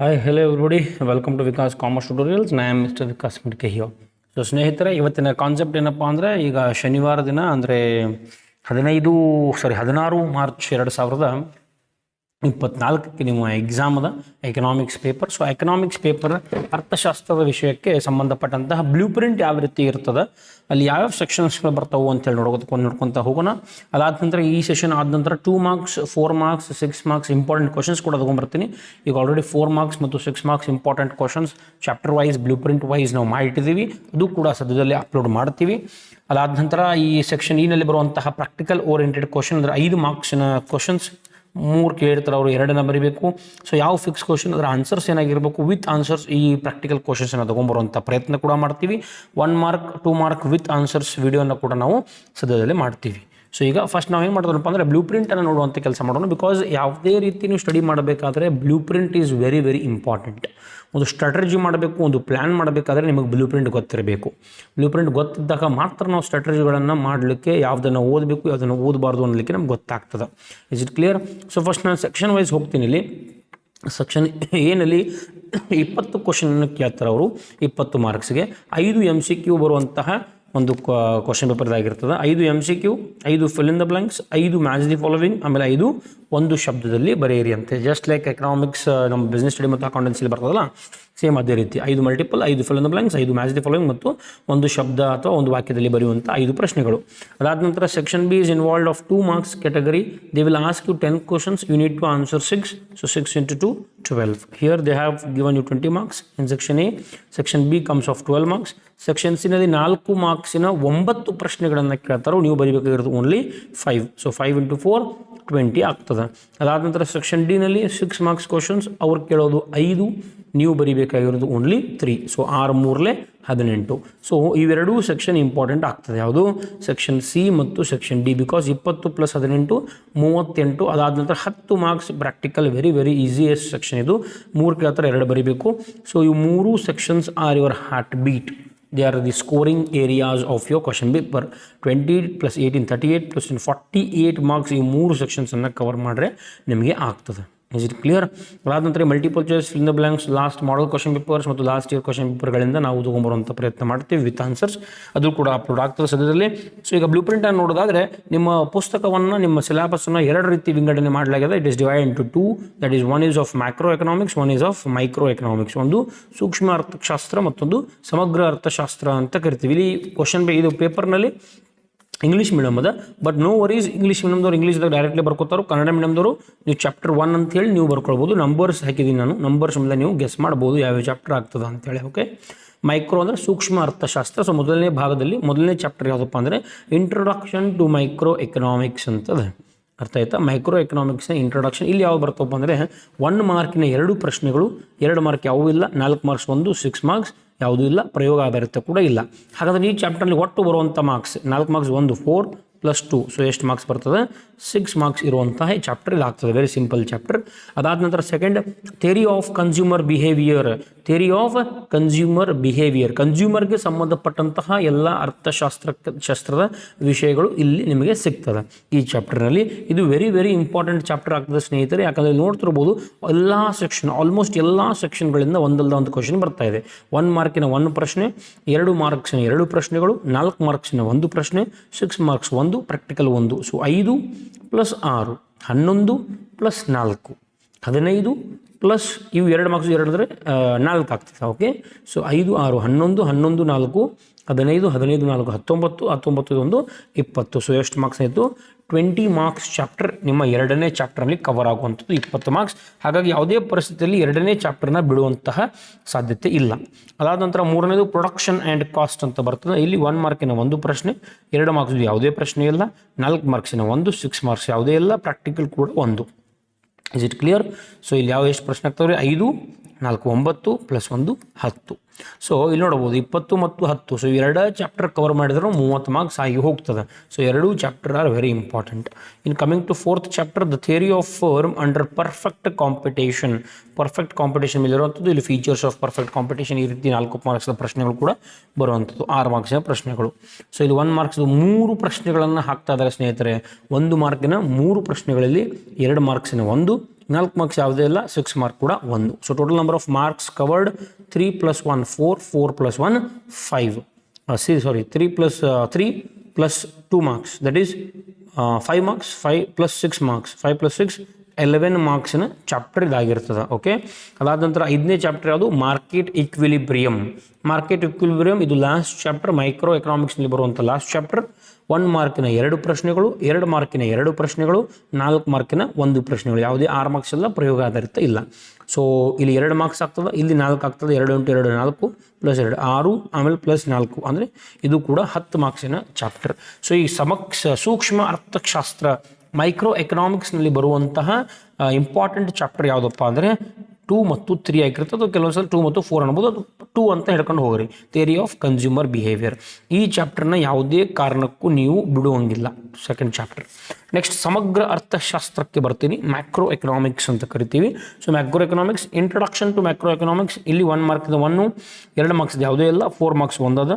Hi hello everybody welcome to Vikas commerce tutorials ನಾ am mister Vikas Midke ಹಿಯೋ so ಸ್ನೇಹಿತರೆ, ಇವತ್ತಿನ ಕಾನ್ಸೆಪ್ಟ್ ಏನಪ್ಪ ಅಂದರೆ, ಈಗ ಶನಿವಾರ ದಿನ, ಅಂದರೆ ಹದಿನೈದು ಸಾರಿ ಹದಿನಾರು ಮಾರ್ಚ್ ಎರಡು ಸಾವಿರದ ಇಪ್ಪತ್ನಾಲ್ಕಕ್ಕೆ ನಿಮ್ಮ ಎಕ್ಸಾಮ್ ಅದ economics paper so economics paper ಅರ್ಥಶಾಸ್ತ್ರದ ವಿಷಯಕ್ಕೆ ಸಂಬಂಧಪಟ್ಟಂತಹ ಬ್ಲೂ ಪ್ರಿಂಟ್ ಯಾವ ರೀತಿ ಇರ್ತದೆ, ಅಲ್ಲಿ ಯಾವ್ಯಾವ ಸೆಕ್ಷನ್ಸ್ಗಳು ಹೇಳಿ ಅಂತೇಳಿ ನೋಡ್ಕೊಂಡು ನೋಡ್ಕೊತ ಹೋಗೋಣ. ಅದಾದ ನಂತರ ಈ ಸೆಷನ್ ಆದ ನಂತರ two marks four marks six marks important questions ಕೂಡ ತೊಗೊಂಡ್ಬರ್ತೀನಿ ಈಗ ಆಲ್ರೆಡಿ ಫೋರ್ ಮಾರ್ಕ್ಸ್ ಮತ್ತು six marks important questions chapter wise blueprint wise ನಾವು ಮಾಡಿಟ್ಟಿದ್ದೀವಿ. ಅದು ಕೂಡ ಸದ್ಯದಲ್ಲಿ ಅಪ್ಲೋಡ್ ಮಾಡ್ತೀವಿ. ಅದಾದ ನಂತರ ಈ ಸೆಕ್ಷನ್ ಈನಲ್ಲಿ ಬರುವಂತಹ ಪ್ರಾಕ್ಟಿಕಲ್ ಓರಿಯೆಂಟೆಡ್ ಕ್ವಶನ್ ಅಂದರೆ ಐದು ಮಾರ್ಕ್ಸ್ನ ಕ್ವಶನ್ಸ್ ಮೂರು ಕೇಳಿರ್ತಾರೆ ಅವರು ಎರಡನ್ನ ಬರೀಬೇಕು. ಸೊ ಯಾವ ಫಿಕ್ಸ್ ಕ್ವಶನ್ ಅದರ ಆನ್ಸರ್ಸ್ ಏನಾಗಿರಬೇಕು? ವಿತ್ ಆನ್ಸರ್ಸ್ ಈ ಪ್ರಾಕ್ಟಿಕಲ್ ಕ್ವಶನ್ಸನ್ನು ತೊಗೊಂಬರುವಂಥ ಪ್ರಯತ್ನ ಕೂಡ ಮಾಡ್ತೀವಿ. One mark two mark with answers ವೀಡಿಯೋನ ಕೂಡ ನಾವು ಸದ್ಯದಲ್ಲೇ ಮಾಡ್ತೀವಿ. ಸೊ ಈಗ ಫಸ್ಟ್ ನಾವು ಏನು ಮಾಡೋದಪ್ಪ ಅಂದರೆ ಬ್ಲೂ ಪ್ರಿಂಟನ್ನು ನೋಡುವಂಥ ಕೆಲಸ ಮಾಡೋಣ. ಬಿಕಾಸ್ ಯಾವುದೇ ರೀತಿ ನೀವು ಸ್ಟಡಿ ಮಾಡಬೇಕಾದ್ರೆ blueprint is very very important ಒಂದು ಸ್ಟ್ರಾಟಜಿ ಮಾಡಬೇಕು, ಒಂದು ಪ್ಲ್ಯಾನ್ ಮಾಡಬೇಕಾದ್ರೆ ನಿಮಗೆ ಬ್ಲೂ ಪ್ರಿಂಟ್ ಗೊತ್ತಿರಬೇಕು. ಬ್ಲೂ ಪ್ರಿಂಟ್ ಗೊತ್ತಿದ್ದಾಗ ಮಾತ್ರ ನಾವು ಸ್ಟ್ರಾಟಜಿಗಳನ್ನು ಮಾಡಲಿಕ್ಕೆ ಯಾವುದನ್ನು ಓದಬೇಕು, ಯಾವುದನ್ನು ಓದಬಾರ್ದು ಅನ್ನಲಿಕ್ಕೆ ನಮ್ಗೆ ಗೊತ್ತಾಗ್ತದೆ. Is it clear so first ನಾನು ಸೆಕ್ಷನ್ ವೈಸ್ ಹೋಗ್ತೀನಿ ಇಲ್ಲಿ. ಸೆಕ್ಷನ್ ಏನಲ್ಲಿ ಇಪ್ಪತ್ತು ಕ್ವಶನನ್ನು ಕೇಳ್ತಾರೆ ಅವರು. ಇಪ್ಪತ್ತು ಮಾರ್ಕ್ಸ್ಗೆ ಐದು ಎಂ ಸಿ ಕ್ಯೂ ಬರುವಂತಹ ಒಂದು ಕ್ವಶನ್ ಪೇಪರ್ದಾಗಿರ್ತದೆ ಐದು ಎಂ ಸಿ ಕ್ಯೂ ಐದು ಫಿಲ್ ಇನ್ ದ ಬ್ಲಾಂಕ್ಸ್ ಐದು ಮ್ಯಾಚ್ ದಿ ಫಾಲೋವಿಂಗ್ ಆಮೇಲೆ ಐದು ಒಂದು ಶಬ್ದದಲ್ಲಿ ಬರೆಯಿರಿ ಅಂತೆ ಜಸ್ಟ್ ಲೈಕ್ ಎಕನಾಮಿಕ್ಸ್ ನಮ್ಮ ಬಿಸ್ನೆಸ್ ಸ್ಟಡಿ ಮತ್ತು ಅಕೌಂಟೆನ್ಸಿಲಿ ಬರ್ತದಲ್ಲ ಸೇಮ್ ಅದೇ ರೀತಿ ಐದು ಮಲ್ಟಿಪಲ್ ಐದು ಫಿಲ್ ಇನ್ ಬ್ಲಾಂಕ್ಸ್ ಐದು ಮ್ಯಾಚ್ ದಿ ಫಾಲೋವಿಂಗ್ ಮತ್ತು ಒಂದು ಶಬ್ದ ಅಥವಾ ಒಂದು ವಾಕ್ಯದಲ್ಲಿ ಬರೆಯುವಂಥ ಐದು ಪ್ರಶ್ನೆಗಳು. ಅದಾದ ನಂತರ section B is involved of two marks category they will ask you ten questions you need to answer six so six into two twelve here they have given you twenty marks in section A section B comes of twelve marks section ಸಿನಲ್ಲಿ ನಾಲ್ಕು ಮಾರ್ಕ್ಸಿನ ಒಂಬತ್ತು ಪ್ರಶ್ನೆಗಳನ್ನು ಕೇಳ್ತಾರೋ ನೀವು ಬರೀಬೇಕಾಗಿರೋದು only five so five into four twenty ಆಗ್ತದೆ. ಅದಾದ ನಂತರ section ಡಿನಲ್ಲಿ ಸಿಕ್ಸ್ ಮಾರ್ಕ್ಸ್ ಕ್ವಶನ್ಸ್ ಅವ್ರು ಕೇಳೋದು ಐದು. ನೀವು ಬರೀಬೇಕಾಗಿರೋದು ಓನ್ಲಿ ತ್ರೀ ಸೊ ಆರು ಮೂರಲೆ ಹದಿನೆಂಟು. ಸೊ ಇವೆರಡೂ ಸೆಕ್ಷನ್ ಇಂಪಾರ್ಟೆಂಟ್ ಆಗ್ತದೆ. ಯಾವುದು? ಸೆಕ್ಷನ್ ಸಿ ಮತ್ತು ಸೆಕ್ಷನ್ ಡಿ ಬಿಕಾಸ್ ಇಪ್ಪತ್ತು ಪ್ಲಸ್ ಹದಿನೆಂಟು, ಮೂವತ್ತೆಂಟು, ಅದಾದ ನಂತರ ಹತ್ತು marks practical very very easiest section ಇದು. ಮೂರು ಕೇಳ್ತಾರೆ, ಎರಡು ಬರೀಬೇಕು. ಸೊ ಇವು ಮೂರು sections are your heart beat they are the scoring areas of your question paper twenty plus eighteen thirty eight plus forty eight marks ಈ ಮೂರು ಸೆಕ್ಷನ್ಸನ್ನು ಕವರ್ ಮಾಡಿದ್ರೆ ನಿಮಗೆ ಆಗ್ತದೆ. ಇಸ್ ಇಟ್ ಕ್ಲಿಯರ್ ಅದಾದ ನಂತರ multiple choice in the blanks last model question papers ಮತ್ತು last year question ಪೇಪರ್ಗಳಿಂದ ನಾವು ತೊಗೊಂಬರುವಂಥ ಪ್ರಯತ್ನ ಮಾಡ್ತೀವಿ ವಿತ್ ಆನ್ಸರ್ಸ್ ಅದು ಕೂಡ ಅಪ್ಲೋಡ್ ಆಗ್ತದೆ ಸದ್ಯದಲ್ಲಿ. ಸೊ ಈಗ ಬ್ಲೂ ಪ್ರಿಂಟನ್ನು ನೋಡೋದಾದರೆ ನಿಮ್ಮ ಪುಸ್ತಕವನ್ನು, ನಿಮ್ಮ ಸಿಲೆಬಸ್ಸನ್ನು ಎರಡು ರೀತಿ ವಿಂಗಡಣೆ ಮಾಡಲಾಗಿದೆ. It is divide into two that is one is of macro economics one is of micro economics ಒಂದು ಸೂಕ್ಷ್ಮ ಅರ್ಥಶಾಸ್ತ್ರ ಮತ್ತೊಂದು ಸಮಗ್ರ ಅರ್ಥಶಾಸ್ತ್ರ ಅಂತ ಕರಿತೀವಿ. ಇಲ್ಲಿ ಕ್ವಶನ್ ಇದು ಪೇಪರ್ನಲ್ಲಿ ಇಂಗ್ಲೀಷ್ ಮೀಡಿಯಮ್ ಅದ. ಬಟ್ ನೋ ವರೀಸ್ ಇಂಗ್ಲೀಷ್ ಮೀಡಿಯಮ್ದವ್ರು ಇಂಗ್ಲೀಷ್ದಾಗ ಡೈರೆಕ್ಟ್ಲಿ ಬರ್ಕೋತಾರೋ ಕನ್ನಡ ಮೀಡಿಯಮ್ದವರು ನೀವು ಚಾಪ್ಟರ್ ಒನ್ ಅಂತ ಹೇಳಿ ನೀವು ಬರ್ಕೊಳ್ಬೋದು. ನಂಬರ್ಸ್ ಹಾಕಿದ್ದೀನಿ ನಾನು. ನಂಬರ್ಸ್ ಮೇಲೆ ನೀವು ಗೆಸ್ ಮಾಡ್ಬೋದು ಯಾವ್ಯಾವ ಚಾಪ್ಟರ್ ಆಗ್ತದೆ ಅಂತೇಳಿ ಓಕೆ ಮೈಕ್ರೋ ಅಂದರೆ ಸೂಕ್ಷ್ಮ ಅರ್ಥಶಾಸ್ತ್ರ. ಸೊ ಮೊದಲನೇ ಭಾಗದಲ್ಲಿ ಮೊದಲನೇ ಚಾಪ್ಟರ್ ಯಾವುದಪ್ಪ ಅಂದರೆ ಇಂಟ್ರೊಡಕ್ಷನ್ ಟು ಮೈಕ್ರೋ ಎಕನಾಮಿಕ್ಸ್ ಅಂತದೆ. ಅರ್ಥ ಆಯ್ತಾ? ಮೈಕ್ರೋ ಎಕನಾಮಿಕ್ಸ್ನ ಇಂಟ್ರೊಡಕ್ಷನ್ ಇಲ್ಲಿ ಯಾವ್ದು ಬರ್ತಪ್ಪ ಅಂದರೆ ಒನ್ ಮಾರ್ಕಿನ ಎರಡು ಪ್ರಶ್ನೆಗಳು, ಎರಡು ಮಾರ್ಕ್ ಯಾವೂ ಇಲ್ಲ, ನಾಲ್ಕು ಮಾರ್ಕ್ಸ್ ಒಂದು ಸಿಕ್ಸ್ ಮಾರ್ಕ್ಸ್ ಯಾವುದೂ ಇಲ್ಲ ಪ್ರಯೋಗ ಆಧಾರಿತ ಕೂಡ ಇಲ್ಲ. ಹಾಗಾದರೆ ಈ ಚಾಪ್ಟರ್ನಲ್ಲಿ ಒಟ್ಟು ಬರುವಂಥ ಮಾರ್ಕ್ಸ್ ನಾಲ್ಕು ಮಾರ್ಕ್ಸ್ ಒಂದು ಫೋರ್ ಪ್ಲಸ್ ಟು ಸೊ ಎಷ್ಟು ಮಾರ್ಕ್ಸ್ ಬರ್ತದೆ? ಸಿಕ್ಸ್ ಮಾರ್ಕ್ಸ್ ಇರುವಂತಹ ಚಾಪ್ಟರ್ ಇಲ್ಲಿ ಆಗ್ತದೆ. ವೆರಿ ಸಿಂಪಲ್ ಚಾಪ್ಟರ್ ಅದಾದ ನಂತರ second theory of consumer behaviour theory of consumer behaviour ಕನ್ಸ್ಯೂಮರ್ಗೆ ಸಂಬಂಧಪಟ್ಟಂತಹ ಎಲ್ಲ ಅರ್ಥಶಾಸ್ತ್ರ, ಶಾಸ್ತ್ರದ ವಿಷಯಗಳು ಇಲ್ಲಿ ನಿಮಗೆ ಸಿಗ್ತದೆ. ಈ ಚಾಪ್ಟರ್ನಲ್ಲಿ ಇದು ವೆರಿ ವೆರಿ ಇಂಪಾರ್ಟೆಂಟ್ ಚಾಪ್ಟರ್ ಆಗ್ತದೆ ಸ್ನೇಹಿತರೆ. ಯಾಕಂದರೆ ನೋಡ್ತಿರ್ಬೋದು ಎಲ್ಲ ಸೆಕ್ಷನ್ ಆಲ್ಮೋಸ್ಟ್ ಎಲ್ಲ ಸೆಕ್ಷನ್ಗಳಿಂದ ಒಂದಲ್ಲ ಒಂದು ಕ್ವಶನ್ ಬರ್ತಾ ಇದೆ. ಒನ್ ಮಾರ್ಕಿನ ಒನ್ ಪ್ರಶ್ನೆ, ಎರಡು ಮಾರ್ಕ್ಸಿನ ಎರಡು ಪ್ರಶ್ನೆಗಳು, ನಾಲ್ಕು ಮಾರ್ಕ್ಸಿನ ಒಂದು ಪ್ರಶ್ನೆ ಸಿಕ್ಸ್ ಮಾರ್ಕ್ಸ್ ಒಂದು ಪ್ರಾಕ್ಟಿಕಲ್ ಒಂದು. ಸೊ ಐದು ಪ್ಲಸ್ ಆರು. ಹನ್ನೊಂದು ಪ್ಲಸ್ ನಾಲ್ಕು. ಹದಿನೈದು ಪ್ಲಸ್ ಇವು ಎರಡು ಮಾರ್ಕ್ಸ್ ಎರಡು ಅಂದರೆ ನಾಲ್ಕು ಆಗ್ತದೆ ಓಕೆ ಸೊ ಐದು, ಆರು, ಹನ್ನೊಂದು ಹನ್ನೊಂದು, ನಾಲ್ಕು, ಹದಿನೈದು ಹದಿನೈದು, ನಾಲ್ಕು, ಹತ್ತೊಂಬತ್ತು ಹತ್ತೊಂಬತ್ತು ಒಂದು ಇಪ್ಪತ್ತು. ಸೊ ಎಷ್ಟು ಮಾರ್ಕ್ಸ್ ಆಯಿತು? ಟ್ವೆಂಟಿ ಮಾರ್ಕ್ಸ್ ಚಾಪ್ಟರ್ ನಿಮ್ಮ ಎರಡನೇ ಚಾಪ್ಟರ್ನಲ್ಲಿ ಕವರ್ ಆಗುವಂಥದ್ದು ಇಪ್ಪತ್ತು ಮಾರ್ಕ್ಸ್ ಹಾಗಾಗಿ ಯಾವುದೇ ಪರಿಸ್ಥಿತಿಯಲ್ಲಿ ಎರಡನೇ ಚಾಪ್ಟರ್ನ ಬಿಡುವಂತಹ ಸಾಧ್ಯತೆ ಇಲ್ಲ. ಅದಾದ ನಂತರ ಮೂರನೇದು ಪ್ರೊಡಕ್ಷನ್ ಆ್ಯಂಡ್ ಕಾಸ್ಟ್ ಅಂತ ಬರ್ತದೆ. ಇಲ್ಲಿ ಒನ್ ಮಾರ್ಕಿನ ಒಂದು ಪ್ರಶ್ನೆ, ಎರಡು ಮಾರ್ಕ್ಸ್ ಯಾವುದೇ ಪ್ರಶ್ನೆ ಇಲ್ಲ. ನಾಲ್ಕು ಮಾರ್ಕ್ಸಿನ ಒಂದು ಸಿಕ್ಸ್ ಮಾರ್ಕ್ಸ್ ಯಾವುದೇ ಇಲ್ಲ. ಪ್ರಾಕ್ಟಿಕಲ್ ಕೂಡ ಒಂದು. ಇಸ್ ಇಟ್ ಕ್ಲಿಯರ್ ಸೊ ಇಲ್ಲಿ ಯಾವ ಎಷ್ಟು ಪ್ರಶ್ನೆ ಆಗ್ತವೆ ಐದು. ನಾಲ್ಕು ಒಂಬತ್ತು ಪ್ಲಸ್ ಒಂದು ಹತ್ತು. ಸೊ ಇಲ್ಲಿ ನೋಡ್ಬೋದು ಇಪ್ಪತ್ತು ಮತ್ತು ಹತ್ತು. ಸೊ ಎರಡು ಚಾಪ್ಟರ್ ಕವರ್ ಮಾಡಿದ್ರು ಮೂವತ್ತು ಮಾರ್ಕ್ಸ್ ಆಗಿ ಹೋಗ್ತದೆ. ಸೊ ಎರಡೂ chapter are very important in coming to fourth chapter the theory of firm under perfect competition perfect competition ಇರುವಂಥದ್ದು, ಇಲ್ಲಿ ಫೀಚರ್ಸ್ ಆಫ್ ಪರ್ಫೆಕ್ಟ್ ಕಾಂಪಿಟೇಷನ್ ಈ ರೀತಿ ನಾಲ್ಕು ಮಾರ್ಕ್ಸ್ನ ಪ್ರಶ್ನೆಗಳು ಕೂಡ ಬರುವಂಥದ್ದು. ಆರು ಮಾರ್ಕ್ಸಿನ ಪ್ರಶ್ನೆಗಳು. ಸೊ ಇಲ್ಲಿ ಒನ್ ಮಾರ್ಕ್ಸ್ ಮೂರು ಪ್ರಶ್ನೆಗಳನ್ನು ಹಾಕ್ತಾ ಇದ್ದಾರೆ ಸ್ನೇಹಿತರೆ. ಒಂದು ಮಾರ್ಕಿನ ಮೂರು ಪ್ರಶ್ನೆಗಳಲ್ಲಿ ಎರಡು ಮಾರ್ಕ್ಸಿನ ಒಂದು ನಾಲ್ಕು ಮಾರ್ಕ್ಸ್ ಯಾವುದೇ ಇಲ್ಲ ಸಿಕ್ಸ್ ಮಾರ್ಕ್ ಕೂಡ ಒಂದು. So total number of marks covered three plus one four four plus one five see sorry three plus three plus two marks that is five marks five plus six marks five plus six eleven ಮಾರ್ಕ್ಸಿನ chapter ಇದಾಗಿರ್ತದೆ okay ಅದಾದ ನಂತರ ಐದನೇ chapter ಯಾವುದು? Market equilibrium market equilibrium ಇದು last chapter micro ಎಕನಾಮಿಕ್ಸ್ನಲ್ಲಿ ಬರುವಂಥ last chapter one ಮಾರ್ಕಿನ ಎರಡು ಪ್ರಶ್ನೆಗಳು, ಎರಡು ಮಾರ್ಕಿನ ಎರಡು ಪ್ರಶ್ನೆಗಳು, ನಾಲ್ಕು ಮಾರ್ಕಿನ ಒಂದು ಪ್ರಶ್ನೆಗಳು. ಯಾವುದೇ ಆರು ಮಾರ್ಕ್ಸ್ ಎಲ್ಲ ಪ್ರಯೋಗ ಆಧಾರಿತ ಇಲ್ಲ. ಸೊ ಇಲ್ಲಿ ಎರಡು ಮಾರ್ಕ್ಸ್ ಆಗ್ತದೆ, ಇಲ್ಲಿ ನಾಲ್ಕು ಆಗ್ತದೆ, ಎರಡು ಇಂಟು ಎರಡು ನಾಲ್ಕು ಪ್ಲಸ್ ಎರಡು, ಆರು, ಆಮೇಲೆ ಪ್ಲಸ್ ನಾಲ್ಕು. ಅಂದರೆ ಇದು ಕೂಡ ಹತ್ತು ಮಾರ್ಕ್ಸಿನ ಚಾಪ್ಟರ್ ಸೊ ಈ ಸಮಕ್ಷ ಸೂಕ್ಷ್ಮ ಅರ್ಥಶಾಸ್ತ್ರ ಮೈಕ್ರೋ ಎಕನಾಮಿಕ್ಸ್ನಲ್ಲಿ ಬರುವಂತಹ ಇಂಪಾರ್ಟೆಂಟ್ ಚಾಪ್ಟರ್ ಯಾವುದಪ್ಪ ಅಂದರೆ ಟೂ ಮತ್ತು ತ್ರೀ ಆಗಿರುತ್ತೆ. ಅದು ಕೆಲವೊಂದು ಸಲ ಟೂ ಮತ್ತು ಫೋರ್ ಅನ್ಬೋದು ಅದು ಟೂ ಅಂತ ಹೇಳ್ಕೊಂಡು ಹೋಗ್ರಿ. ಥಿಯರಿ ಆಫ್ ಕನ್ಸ್ಯೂಮರ್ ಬಿಹೇವಿಯರ್ ಈ ಚಾಪ್ಟರ್ನ ಯಾವುದೇ ಕಾರಣಕ್ಕೂ ನೀವು ಬಿಡುವಂಗಿಲ್ಲ. ಸೆಕೆಂಡ್ ಚಾಪ್ಟರ್ ನೆಕ್ಸ್ಟ್ ಸಮಗ್ರ ಅರ್ಥಶಾಸ್ತ್ರಕ್ಕೆ ಬರ್ತೀನಿ. ಮ್ಯಾಕ್ರೋ ಎಕನಾಮಿಕ್ಸ್ ಅಂತ ಕರಿತೀವಿ. So macro economics introduction to macro economics ಇಲ್ಲಿ ಒನ್ ಮಾರ್ಕ್ದ ಒನ್ನು ಎರಡು ಮಾರ್ಕ್ಸ್ ಯಾವುದೇ ಇಲ್ಲ. Four marks ಒಂದದ.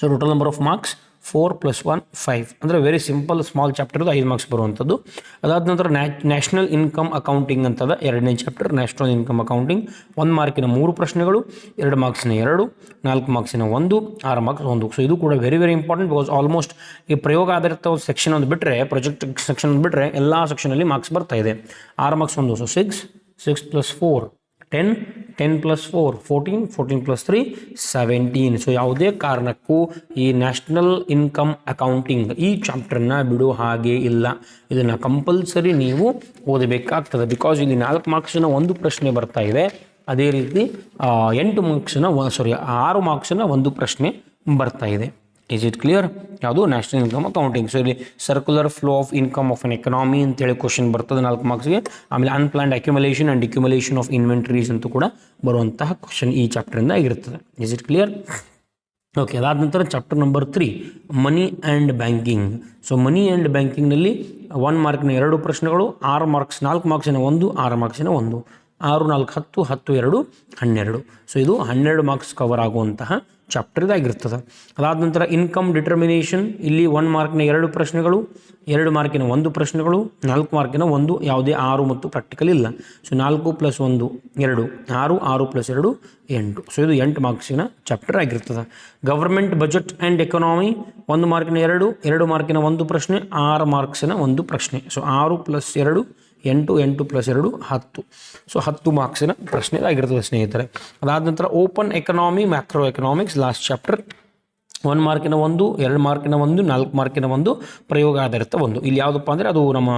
So total number of marks four plus one five. ಅಂದರೆ ವೆರಿ ಸಿಂಪಲ್ ಸ್ಮಾಲ್ ಚಾಪ್ಟರ್ದು ಐದು ಮಾರ್ಕ್ಸ್ ಬರುವಂಥದ್ದು. ಅದಾದ ನಂತರ ನ್ಯಾಷನಲ್ ಇನ್ಕಮ್ ಅಕೌಂಟಿಂಗ್ ಅಂತದ ಎರಡನೇ ಚಾಪ್ಟರ್ ನ್ಯಾಷನಲ್ ಇನ್ಕಮ್ ಅಕೌಂಟಿಂಗ್ ಒಂದು ಮಾರ್ಕಿನ ಮೂರು ಪ್ರಶ್ನೆಗಳು, ಎರಡು ಮಾರ್ಕ್ಸಿನ ಎರಡು, ನಾಲ್ಕು ಮಾರ್ಕ್ಸಿನ ಒಂದು, ಆರು ಮಾರ್ಕ್ಸ್ ಒಂದು. ಸೊ ಇದು ಕೂಡ very very important because almost ಈ ಪ್ರಯೋಗ ಆಧಾರಿತ ಸೆಕ್ಷನ್ ಒಂದು ಬಿಟ್ಟರೆ ಪ್ರಾಜೆಕ್ಟ್ ಸೆಕ್ಷನ್ ಒಂದು ಬಿಟ್ಟರೆ ಎಲ್ಲ ಸೆಕ್ಷನಲ್ಲಿ ಮಾರ್ಕ್ಸ್ ಬರ್ತಾ ಇದೆ. ಆರು ಮಾರ್ಕ್ಸ್ ಒಂದು so six six plus four ten ten plus four fourteen fourteen plus three seventeen so ಯಾವುದೇ ಕಾರಣಕ್ಕೂ ಈ ನ್ಯಾಷನಲ್ ಇನ್ಕಮ್ ಅಕೌಂಟಿಂಗ್ ಈ ಚಾಪ್ಟರ್ನ ಬಿಡೋ ಹಾಗೆ ಇಲ್ಲ. ಇದನ್ನು ಕಂಪಲ್ಸರಿ ನೀವು ಓದಬೇಕಾಗ್ತದೆ. ಬಿಕಾಸ್ ಇಲ್ಲಿ ನಾಲ್ಕು ಮಾರ್ಕ್ಸಿನ ಒಂದು ಪ್ರಶ್ನೆ ಬರ್ತಾ ಇದೆ. ಅದೇ ರೀತಿ ಎಂಟು ಮಾರ್ಕ್ಸಿನ ಸಾರಿ ಆರು ಮಾರ್ಕ್ಸಿನ ಒಂದು ಪ್ರಶ್ನೆ ಬರ್ತಾ ಇದೆ. ಇಸ್ ಇಟ್ ಕ್ಲಿಯರ್ ಯಾವುದು? ನ್ಯಾಷನಲ್ ಇನ್ಕಮ್ ಅಕೌಂಟಿಂಗ್ ಸೊ ಇಲ್ಲಿ circular flow of income of an economy ಅಂತೇಳಿ ಕ್ವಶನ್ ಬರ್ತದೆ ನಾಲ್ಕು ಮಾರ್ಕ್ಸ್ಗೆ ಆಮೇಲೆ unplanned accumulation and accumulation of inventories ಅಂತೂ ಕೂಡ ಬರುವಂತಹ ಕ್ವಶನ್ ಈ ಚಾಪ್ಟರಿಂದ ಆಗಿರ್ತದೆ. ಇಸ್ ಇಟ್ ಕ್ಲಿಯರ್ ಓಕೆ ಅದಾದ ನಂತರ chapter number three money and banking so money and ಬ್ಯಾಂಕಿಂಗ್ನಲ್ಲಿ ಒನ್ ಮಾರ್ಕ್ನ ಎರಡು ಪ್ರಶ್ನೆಗಳು, ಆರು ಮಾರ್ಕ್ಸ್ ನಾಲ್ಕು ಮಾರ್ಕ್ಸಿನ ಒಂದು, ಆರು ಮಾರ್ಕ್ಸಿನ ಒಂದು. ಆರು, ನಾಲ್ಕು, ಹತ್ತು ಹತ್ತು, ಎರಡು, ಹನ್ನೆರಡು. ಸೊ ಇದು ಹನ್ನೆರಡು ಮಾರ್ಕ್ಸ್ ಕವರ್ ಆಗುವಂತಹ ಚಾಪ್ಟರ್ ಇದಾಗಿರ್ತದೆ. ಅದಾದ ನಂತರ ಇನ್ಕಮ್ ಡಿಟರ್ಮಿನೇಷನ್ ಇಲ್ಲಿ ಒನ್ ಮಾರ್ಕ್ನ ಎರಡು ಪ್ರಶ್ನೆಗಳು, ಎರಡು ಮಾರ್ಕಿನ ಒಂದು ಪ್ರಶ್ನೆಗಳು, ನಾಲ್ಕು ಮಾರ್ಕಿನ ಒಂದು, ಯಾವುದೇ ಆರು ಮತ್ತು ಪ್ರಾಕ್ಟಿಕಲ್ ಇಲ್ಲ. ಸೊ ನಾಲ್ಕು ಪ್ಲಸ್ ಒಂದು, ಎರಡು. ಆರು ಆರು ಪ್ಲಸ್ ಎರಡು, ಎಂಟು. ಸೊ ಇದು ಎಂಟು ಮಾರ್ಕ್ಸಿನ ಚಾಪ್ಟರ್ ಆಗಿರ್ತದೆ. ಗವರ್ಮೆಂಟ್ ಬಜೆಟ್ ಆ್ಯಂಡ್ ಎಕನಾಮಿ ಒಂದು ಮಾರ್ಕಿನ ಎರಡು ಎರಡು ಮಾರ್ಕಿನ ಒಂದು ಪ್ರಶ್ನೆ, ಆರು ಮಾರ್ಕ್ಸಿನ ಒಂದು ಪ್ರಶ್ನೆ. ಸೊ ಆರು ಪ್ಲಸ್ ಎರಡು ಎಂಟು ಎಂಟು ಪ್ಲಸ್ ಎರಡು, ಹತ್ತು. ಸೊ ಹತ್ತು ಮಾರ್ಕ್ಸಿನ ಪ್ರಶ್ನೆ ಆಗಿರ್ತದೆ ಸ್ನೇಹಿತರೆ. ಅದಾದ ನಂತರ open economy macro economics last chapter one ಮಾರ್ಕಿನ ಒಂದು, ಎರಡು ಮಾರ್ಕಿನ ಒಂದು, ನಾಲ್ಕು ಮಾರ್ಕಿನ ಒಂದು ಪ್ರಯೋಗ ಆಧಾರಿತ ಒಂದು. ಇಲ್ಲಿ ಯಾವುದಪ್ಪ ಅಂದರೆ ಅದು ನಮ್ಮ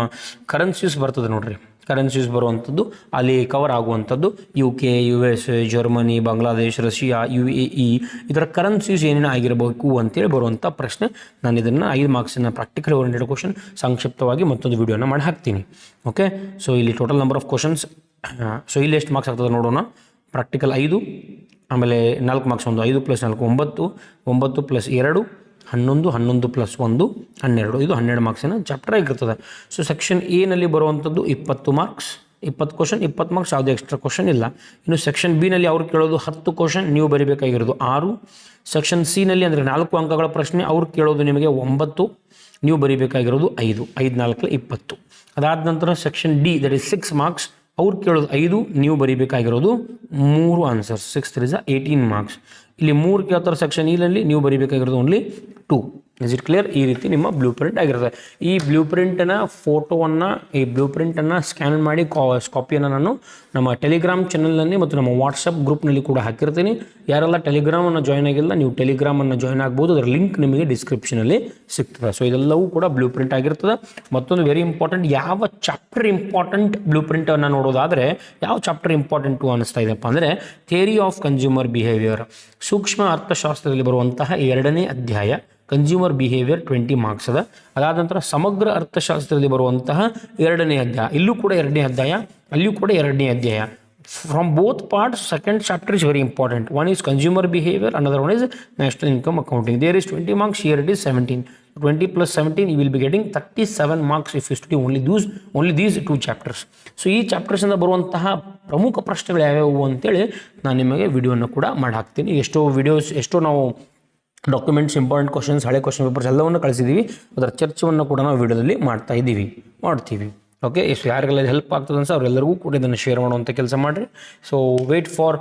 ಕರೆನ್ಸೀಸ್ ಬರ್ತದೆ ನೋಡ್ರಿ. ಕರೆನ್ಸೀಸ್ ಬರುವಂಥದ್ದು ಅಲ್ಲಿ ಕವರ್ ಆಗುವಂಥದ್ದು U K U S Germany Bangladesh Russia U A E ಇದರ ಕರೆನ್ಸೀಸ್ ಏನೇನು ಆಗಿರಬೇಕು ಅಂತೇಳಿ ಬರುವಂಥ ಪ್ರಶ್ನೆ. ನಾನು ಇದನ್ನು ಐದು ಮಾರ್ಕ್ಸಿನ ಪ್ರಾಕ್ಟಿಕಲ್ ಓರಿಯೆಂಟೆಡ್ ಕ್ವಶನ್ ಸಂಕ್ಷಿಪ್ತವಾಗಿ ಮತ್ತೊಂದು ವಿಡಿಯೋನ ಮಾಡಿ ಹಾಕ್ತೀನಿ. ಓಕೆ ಸೊ ಇಲ್ಲಿ total number of questions so ಇಲ್ಲಿ ಎಷ್ಟು ಮಾರ್ಕ್ಸ್ ಆಗ್ತದೆ ನೋಡೋಣ. ಪ್ರಾಕ್ಟಿಕಲ್ ಐದು, ಆಮೇಲೆ ನಾಲ್ಕು ಮಾರ್ಕ್ಸ್ ಒಂದು ಐದು ಪ್ಲಸ್ ನಾಲ್ಕು ಒಂಬತ್ತು ಒಂಬತ್ತು ಪ್ಲಸ್ ಎರಡು ಹನ್ನೊಂದು ಹನ್ನೊಂದು ಪ್ಲಸ್ ಒಂದು, ಹನ್ನೆರಡು. ಇದು ಹನ್ನೆರಡು ಮಾರ್ಕ್ಸಿನ ಚಾಪ್ಟರ್ ಆಗಿರ್ತದೆ. ಸೊ ಸೆಕ್ಷನ್ ಎನಲ್ಲಿ ಬರುವಂಥದ್ದು ಇಪ್ಪತ್ತು ಮಾರ್ಕ್ಸ್ ಇಪ್ಪತ್ತು ಕ್ವಶನ್ ಇಪ್ಪತ್ತು ಮಾರ್ಕ್ಸ್ ಯಾವುದೇ ಎಕ್ಸ್ಟ್ರಾ ಕ್ವಶನ್ ಇಲ್ಲ. ಇನ್ನು ಸೆಕ್ಷನ್ ಬಿನಲ್ಲಿ ಅವ್ರು ಕೇಳೋದು ಹತ್ತು ಕ್ವಶನ್ ನೀವು ಬರೀಬೇಕಾಗಿರೋದು ಆರು. ಸೆಕ್ಷನ್ ಸಿನಲ್ಲಿ ಅಂದರೆ ನಾಲ್ಕು ಅಂಕಗಳ ಪ್ರಶ್ನೆ, ಅವ್ರು ಕೇಳೋದು ನಿಮಗೆ ಒಂಬತ್ತು. ನೀವು ಬರೀಬೇಕಾಗಿರೋದು ಐದು. ಐದು, ನಾಲ್ಕು, ಇಪ್ಪತ್ತು. ಅದಾದ ನಂತರ section D that is six marks ಅವ್ರು ಕೇಳೋದು ಐದು, ನೀವು ಬರೀಬೇಕಾಗಿರೋದು ಮೂರು answers six three eighteen marks ಇಲ್ಲಿ ಮೂರು ಕೇಳ್ತಾರೆ ಸೆಕ್ಷನ್ ಇಲ್ಲಿನಲ್ಲಿ ನೀವು ಬರೀಬೇಕಾಗಿರೋದು only two is it clear ಈ ರೀತಿ ನಿಮ್ಮ ಬ್ಲೂ ಪ್ರಿಂಟ್ ಆಗಿರುತ್ತೆ. ಈ ಬ್ಲೂ ಪ್ರಿಂಟನ್ನು ಫೋಟೋವನ್ನು ಈ ಬ್ಲೂ ಪ್ರಿಂಟನ್ನು ಸ್ಕ್ಯಾನ್ ಮಾಡಿ ಕಾಪಿಯನ್ನು ನಾನು ನಮ್ಮ ಟೆಲಿಗ್ರಾಮ್ ಚಾನಲ್ನಲ್ಲಿ ಮತ್ತು ನಮ್ಮ ವಾಟ್ಸಪ್ ಗ್ರೂಪ್ನಲ್ಲಿ ಕೂಡ ಹಾಕಿರ್ತೀನಿ. ಯಾರೆಲ್ಲ ಟೆಲಿಗ್ರಾಮನ್ನು ಜಾಯ್ನ್ ಆಗಿಲ್ಲ, ನೀವು ಟೆಲಿಗ್ರಾಮನ್ನು ಜಾಯ್ನ್ ಆಗ್ಬೋದು. ಅದರ ಲಿಂಕ್ ನಿಮಗೆ ಡಿಸ್ಕ್ರಿಪ್ಷನಲ್ಲಿ ಸಿಗ್ತದೆ. ಸೊ ಇದೆಲ್ಲವೂ ಕೂಡ ಬ್ಲೂ ಪ್ರಿಂಟ್ ಆಗಿರ್ತದೆ. ಮತ್ತೊಂದು ವೆರಿ ಇಂಪಾರ್ಟೆಂಟ್ ಯಾವ ಚಾಪ್ಟರ್ ಇಂಪಾರ್ಟೆಂಟ್ ಬ್ಲೂ ಪ್ರಿಂಟನ್ನು ನೋಡೋದಾದರೆ, ಯಾವ ಚಾಪ್ಟರ್ ಇಂಪಾರ್ಟೆಂಟು ಅನಿಸ್ತಾ ಇದೆಯಪ್ಪ ಅಂದರೆ ಥಿಯರಿ ಆಫ್ ಕನ್ಸ್ಯೂಮರ್ ಬಿಹೇವಿಯರ್ ಸೂಕ್ಷ್ಮ ಅರ್ಥಶಾಸ್ತ್ರದಲ್ಲಿ ಬರುವಂತಹ ಎರಡನೇ ಅಧ್ಯಾಯ. ಕನ್ಸ್ಯೂಮರ್ ಬಿಹೇವಿಯರ್ ಟ್ವೆಂಟಿ ಮಾರ್ಕ್ಸ್ ಅದ. ಅದಾದ ನಂತರ ಸಮಗ್ರ ಅರ್ಥಶಾಸ್ತ್ರದಲ್ಲಿ ಬರುವಂತಹ ಎರಡನೇ ಅಧ್ಯಾಯ. ಇಲ್ಲೂ ಕೂಡ ಎರಡನೇ ಅಧ್ಯಾಯ, ಅಲ್ಲಿಯೂ ಕೂಡ ಎರಡನೇ ಅಧ್ಯಾಯ. From both part second chapter is very important one is consumer behaviour another one is national income accounting. There is 20 marks, here it is 17 20 plus 17 you will be getting 37 marks if you study only those only these two chapters so ಈ ಚಾಪ್ಟರ್ಸಿಂದ ಬರುವಂತಹ ಪ್ರಮುಖ ಪ್ರಶ್ನೆಗಳು ಯಾವ್ಯಾವು ಅಂತೇಳಿ ನಾನು ನಿಮಗೆ ವಿಡಿಯೋನ ಕೂಡ ಮಾಡಿ ಹಾಕ್ತೀನಿ ಎಷ್ಟೋ ವಿಡಿಯೋಸ್ ಎಷ್ಟೋ ನಾವು ಡಾಕ್ಯುಮೆಂಟ್ಸ್ ಇಂಪಾರ್ಟೆಂಟ್ ಕ್ವಶನ್ಸ್ ಹಳೆ ಕ್ವಶನ್ ಪೇಪರ್ಸ್ ಎಲ್ಲವನ್ನು ಕಳಿಸಿದ್ದೀವಿ ಅದರ ಚರ್ಚೆಯನ್ನು ಕೂಡ ನಾವು ವಿಡಿಯೋದಲ್ಲಿ ಮಾಡ್ತಾ ಇದ್ದೀವಿ. ಮಾಡ್ತೀವಿ. ಓಕೆ ಎಷ್ಟು ಯಾರಿಗೆಲ್ಲ ಹೆಲ್ಪ್ ಆಗ್ತದೆ ಅನ್ಸ ಅವರೆಲ್ಲರಿಗೂ ಕೂಡ ಇದನ್ನು ಶೇರ್ ಮಾಡುವಂಥ ಕೆಲಸ ಮಾಡಿರಿ. So wait for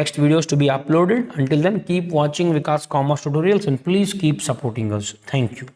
next videos to be uploaded until then keep watching Vikas commerce tutorials and please keep supporting us thank you